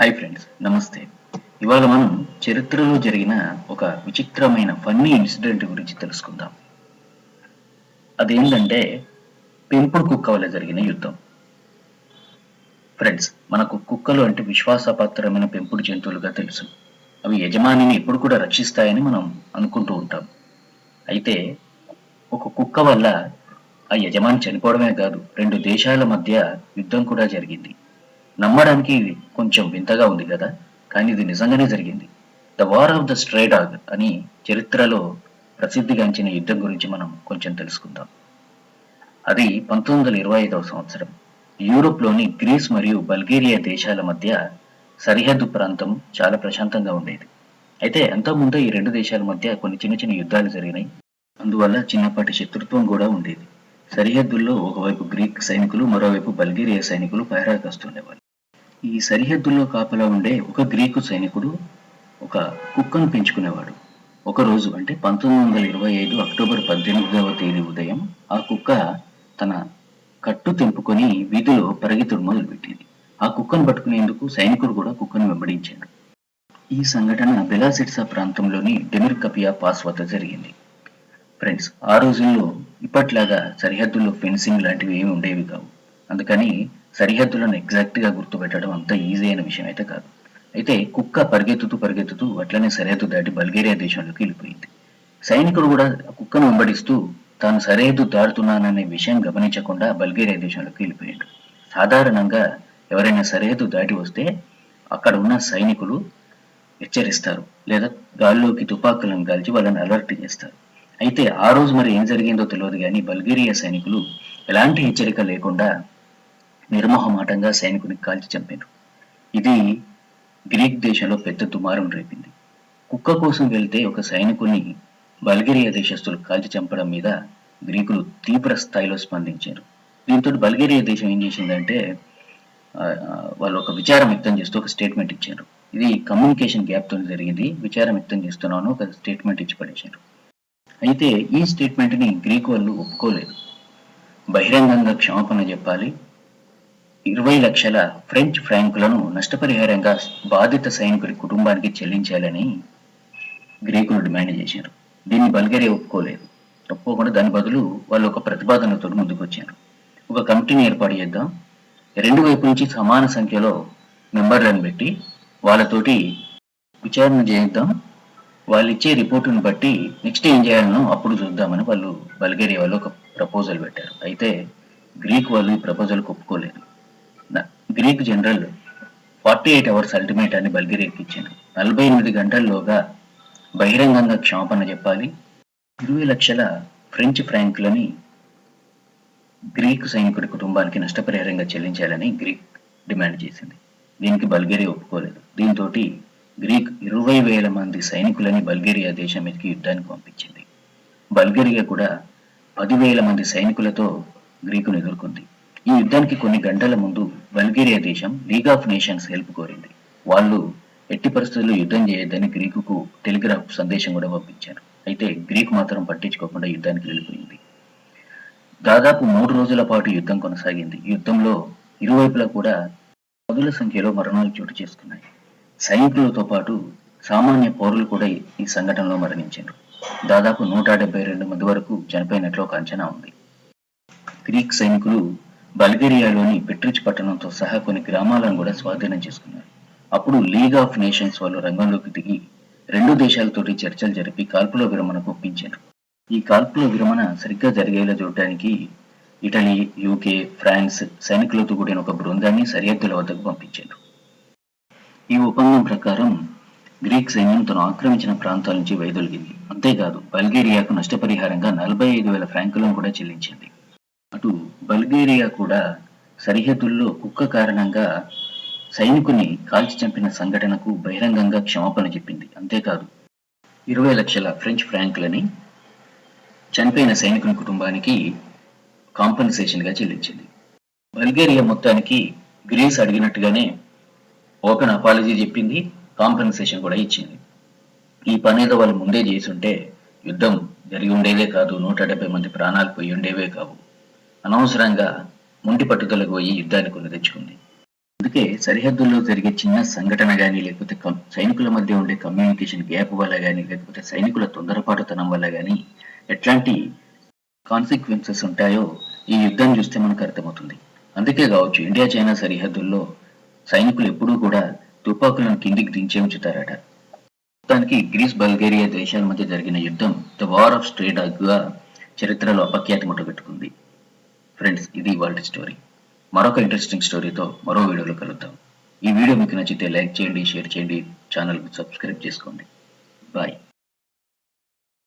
Hi friends నమస్తే. ఇవాళ మనం చరిత్రలో జరిగిన ఒక విచిత్రమైన ఫన్నీ ఇన్సిడెంట్ గురించి తెలుసుకుందాం. అదేంటంటే పెంపుడు కుక్క వల్ల జరిగిన యుద్ధం. ఫ్రెండ్స్ మనకు కుక్కలు అంటే విశ్వాసపాత్రమైన పెంపుడు జంతువులుగా తెలుసు. అవి యజమానిని ఎప్పుడు కూడా రక్షిస్తాయని మనం అనుకుంటూ ఉంటాం. అయితే ఒక కుక్క వల్ల ఆ యజమాని చనిపోవడమే కాదు రెండు దేశాల మధ్య యుద్ధం కూడా జరిగింది. నమ్మడానికి ఇది కొంచెం వింతగా ఉంది కదా? కానీ ఇది నిజంగానే జరిగింది. The war of the stray dog అని చరిత్రలో ప్రసిద్ధిగాంచిన యుద్ధం గురించి మనం కొంచెం తెలుసుకుందాం. అది పంతొమ్మిది వందల ఇరవై ఐదవ సంవత్సరం. యూరోప్లోని గ్రీస్ మరియు బల్గేరియా దేశాల మధ్య సరిహద్దు ప్రాంతం చాలా ప్రశాంతంగా ఉండేది. అయితే అంతకుముందే ఈ రెండు దేశాల మధ్య కొన్ని చిన్న చిన్న యుద్ధాలు జరిగినాయి. అందువల్ల చిన్నపాటి శత్రుత్వం కూడా ఉండేది. సరిహద్దుల్లో ఒకవైపు గ్రీక్ సైనికులు మరోవైపు బల్గేరియా సైనికులు పైరా కాస్తుండేవాళ్ళు ఈ సరిహద్దుల్లో కాపలా ఉండే ఒక గ్రీకు సైనికుడు ఒక కుక్కను పెంచుకునేవాడు. ఒక రోజు అంటే పంతొమ్మిది వందల ఇరవై ఐదు అక్టోబర్ పద్దెనిమిదవ తేదీ ఉదయం ఆ కుక్క తన కట్టు తెంపుకొని వీధిలో పరిగెత్తుడు మొదలుపెట్టింది ఆ కుక్కను పట్టుకునేందుకు సైనికుడు కూడా కుక్కను వెంబడించాడు. ఈ సంఘటన బెలాసిట్సా ప్రాంతంలోని డెమిర్ కపియా పాస్ వద్ద జరిగింది. ఫ్రెండ్స్ ఆ రోజుల్లో ఇప్పట్లాగా సరిహద్దుల్లో ఫెన్సింగ్ లాంటివి ఏమి ఉండేవి కావు. అందుకని సరిహద్దులను ఎగ్జాక్ట్గా గుర్తుపెట్టడం అంత ఈజీ అయిన విషయం అయితే కాదు. అయితే కుక్క పరిగెత్తుతూ పరిగెత్తుతూ అట్లనే సరిహద్దు దాటి బల్గేరియా దేశంలోకి వెళ్ళిపోయింది. సైనికుడు కూడా కుక్కను వెంబడిస్తూ తాను సరిహద్దు దాటుతున్నాననే విషయం గమనించకుండా బల్గేరియా దేశంలోకి వెళ్ళిపోయాడు. సాధారణంగా ఎవరైనా సరిహద్దు దాటి వస్తే అక్కడ ఉన్న సైనికులు హెచ్చరిస్తారు లేదా గాల్లోకి తుపాకులను కాల్చి వాళ్ళని అలర్ట్ చేస్తారు. అయితే ఆ రోజు మరి ఏం జరిగిందో తెలియదు కానీ బల్గేరియా సైనికులు ఎలాంటి హెచ్చరిక లేకుండా నిర్మోహమాటంగా సైనికుని కాల్చి చంపారు. ఇది గ్రీక్ దేశంలో పెద్ద దుమారం రేపింది. కుక్క కోసం వెళ్తే ఒక సైనికుని బల్గేరియా దేశస్తులు కాల్చి చంపడం మీద గ్రీకులు తీవ్ర స్థాయిలో స్పందించారు. దీంతో బల్గేరియా దేశం ఏం చేసిందంటే వాళ్ళు ఒక విచారం వ్యక్తం చేస్తూ ఒక స్టేట్మెంట్ ఇచ్చారు. ఇది కమ్యూనికేషన్ గ్యాప్తో జరిగింది. విచారం వ్యక్తం చేస్తున్నాను ఒక స్టేట్మెంట్ ఇచ్చి పడేశారు. అయితే ఈ స్టేట్మెంట్ని వాళ్ళు ఒప్పుకోలేదు. బహిరంగంగా క్షమాపణ చెప్పాలి ఇరవై లక్షల ఫ్రెంచ్ ఫ్రాంకులను నష్టపరిహారంగా బాధిత సైనికుడి కుటుంబానికి చెల్లించాలని గ్రీకులు డిమాండ్ చేశారు. దీన్ని బల్గేరియా ఒప్పుకోలేదు. ఒప్పుకోకుండా దాని బదులు వాళ్ళు ఒక ప్రతిపాదనతో ముందుకు వచ్చారు ఒక కమిటీని ఏర్పాటు చేద్దాం. రెండు వైపు నుంచి సమాన సంఖ్యలో మెంబర్లను పెట్టి వాళ్ళతోటి విచారణ చేద్దాం వాళ్ళు ఇచ్చే రిపోర్టును బట్టి నెక్స్ట్ ఏం చేయాలనో అప్పుడు చూద్దామని వాళ్ళు బల్గేరియా వాళ్ళు ఒక ప్రపోజల్ పెట్టారు. అయితే గ్రీక్ వాళ్ళు ఈ ప్రపోజల్కి ఒప్పుకోలేదు. Greek general forty eight hours ultimate అని బల్గేరియాకి నలభై ఎనిమిది గంటల్లోగా బహిరంగంగా క్షమాపణ చెప్పాలి. ఇరవై లక్షల ఫ్రెంచ్ ఫ్రాంక్లని గ్రీక్ సైనికుడి కుటుంబానికి నష్టపరిహారంగా చెల్లించాలని గ్రీక్ డిమాండ్ చేసింది. దీనికి బల్గేరియా ఒప్పుకోలేదు. దీంతో గ్రీక్ ఇరవై వేల మంది సైనికులని బల్గేరియా దేశం మీదకి యుద్ధానికి పంపించింది. బల్గేరియా కూడా పదివేల మంది సైనికులతో గ్రీకును ఎదుర్కొంది. ఈ యుద్ధానికి కొన్ని గంటల ముందు బల్గేరియా దేశం లీగ్ ఆఫ్ నేషన్స్ హెల్ప్ కోరింది. వాళ్ళు ఎట్టి పరిస్థితుల్లో యుద్ధం చేయొద్దని గ్రీకుకు టెలిగ్రాఫ్ సందేశం కూడా పంపించారు. అయితే గ్రీకు మాత్రం పట్టించుకోకుండా యుద్ధానికి వెళ్ళిపోయింది. దాదాపు మూడు రోజుల పాటు యుద్ధం కొనసాగింది. యుద్ధంలో ఇరువైపులా కూడా పదుల సంఖ్యలో మరణాలు చోటు చేసుకున్నాయి. సైనికులతో పాటు సామాన్య పౌరులు కూడా ఈ- ఈ సంఘటనలో మరణించారు. దాదాపు నూట డెబ్బై రెండు మంది వరకు చనిపోయినట్లు ఒక అంచనా ఉంది. గ్రీక్ సైనికులు బల్గేరియాలోని పెట్రిచ్ పట్టణంతో సహా కొన్ని గ్రామాలను కూడా స్వాధీనం చేసుకున్నారు. అప్పుడు లీగ్ ఆఫ్ నేషన్స్ వాళ్ళు రంగంలోకి దిగి రెండు దేశాలతోటి చర్చలు జరిపి కాల్పుల విరమణకు ఒప్పించారు. ఈ కాల్పుల విరమణ సరిగ్గా జరిగేలా చూడటానికి ఇటలీ యూకే ఫ్రాన్స్ సైనికులతో కూడిన ఒక బృందాన్ని సరిహద్దుల వద్దకు పంపించారు. ఈ ఒప్పందం ప్రకారం గ్రీక్ సైన్యం తను ఆక్రమించిన ప్రాంతాల నుంచి వైదొలిగింది. అంతేకాదు బల్గేరియాకు నష్టపరిహారంగా నలభై ఐదు వేల ఫ్రాంకులను కూడా చెల్లించింది. అటు బల్గేరియా కూడా సరిహద్దుల్లో కుక్క కారణంగా సైనికుని కాల్చి చంపిన సంఘటనకు బహిరంగంగా క్షమాపణ చెప్పింది. అంతేకాదు ఇరవై లక్షల ఫ్రెంచ్ ఫ్రాంక్లని చనిపోయిన సైనికుని కుటుంబానికి కాంపెన్సేషన్గా చెల్లించింది. బల్గేరియా మొత్తానికి గ్రీస్ అడిగినట్టుగానే ఓపెన్ అపాలజీ చెప్పింది కాంపెన్సేషన్ కూడా ఇచ్చింది. ఈ పని ఏదో వాళ్ళు ముందే చేసుంటే యుద్ధం జరిగి ఉండేదే కాదు నూట డెబ్బై మంది ప్రాణాలు పోయి ఉండేవే కావు. అనవసరంగా ముండి పట్టుదలకు పోయి యుద్ధాన్ని కొని తెచ్చుకుంది అందుకే సరిహద్దుల్లో జరిగే చిన్న సంఘటన కానీ లేకపోతే సైనికుల మధ్య ఉండే కమ్యూనికేషన్ గ్యాప్ వల్ల కానీ లేకపోతే సైనికుల తొందరపాటుతనం వల్ల కానీ ఎట్లాంటి కాన్సిక్వెన్సెస్ ఉంటాయో ఈ యుద్ధం చూస్తే మనకు అర్థమవుతుంది. అందుకే కావచ్చు ఇండియా చైనా సరిహద్దుల్లో సైనికులు ఎప్పుడూ కూడా తుపాకులను కిందికి దించే ఉంచుతారట. మొత్తానికి గ్రీస్ బల్గేరియా దేశాల మధ్య జరిగిన యుద్ధం ద వార్ ఆఫ్ స్ట్రేట్గా చరిత్రలో అపఖ్యాతి ముట్టబెట్టుకుంది. ఫ్రెండ్స్ ఇది వరల్డ్ స్టోరీ మరొక ఇంట్రెస్టింగ్ స్టోరీతో మరో వీడియోలో కలుద్దాం. ఈ వీడియో మీకు నచ్చితే లైక్ చేయండి షేర్ చేయండి ఛానల్కి సబ్స్క్రైబ్ చేసుకోండి. బాయ్